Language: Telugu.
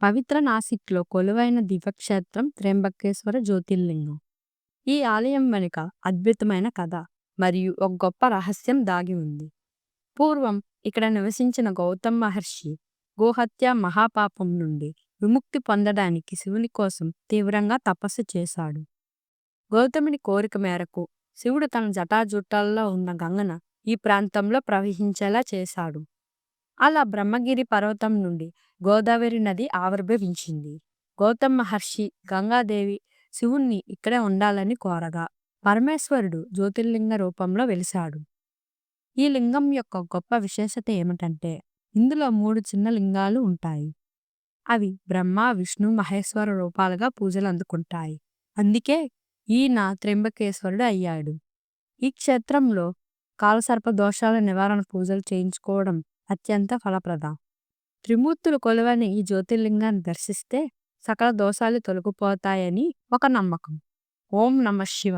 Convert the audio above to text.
పవిత్ర నాసిక్లో కొలువైన దివ్యక్షేత్రం త్ర్యంబకేశ్వర జ్యోతిర్లింగం. ఈ ఆలయం వెనుక అద్భుతమైన కథ మరియు ఒక గొప్ప రహస్యం దాగి ఉంది. పూర్వం ఇక్కడ నివసించిన గౌతమ్ మహర్షి గోహత్య మహాపాపం నుండి విముక్తి పొందడానికి శివుని కోసం తీవ్రంగా తపస్సు చేశాడు. గౌతముని కోరిక మేరకు శివుడు తన జటాజుట్టాల్లో ఉన్న గంగన ఈ ప్రాంతంలో ప్రవహించేలా చేశాడు. అలా బ్రహ్మగిరి పర్వతం నుండి గోదావరి నది ఆవిర్భవించింది. గౌతమ్ మహర్షి గంగాదేవి శివుణ్ణి ఇక్కడే ఉండాలని కోరగా పరమేశ్వరుడు జ్యోతిర్లింగ రూపంలో వెలిశాడు. ఈ లింగం యొక్క గొప్ప విశేషత ఏమిటంటే ఇందులో మూడు చిన్న లింగాలు ఉంటాయి. అవి బ్రహ్మ విష్ణు మహేశ్వర రూపాలుగా పూజలు అందుకుంటాయి. అందుకే ఈయన త్రింబకేశ్వరుడు అయ్యాడు. ఈ క్షేత్రంలో కాలసర్ప దోషాల నివారణ పూజలు చేయించుకోవడం అత్యంత ఫలప్రదం. త్రిమూర్తులు కొలువని ఈ జ్యోతిర్లింగాన్ని దర్శిస్తే సకల దోషాలు తొలగిపోతాయని ఒక నమ్మకం. ఓం నమ శివ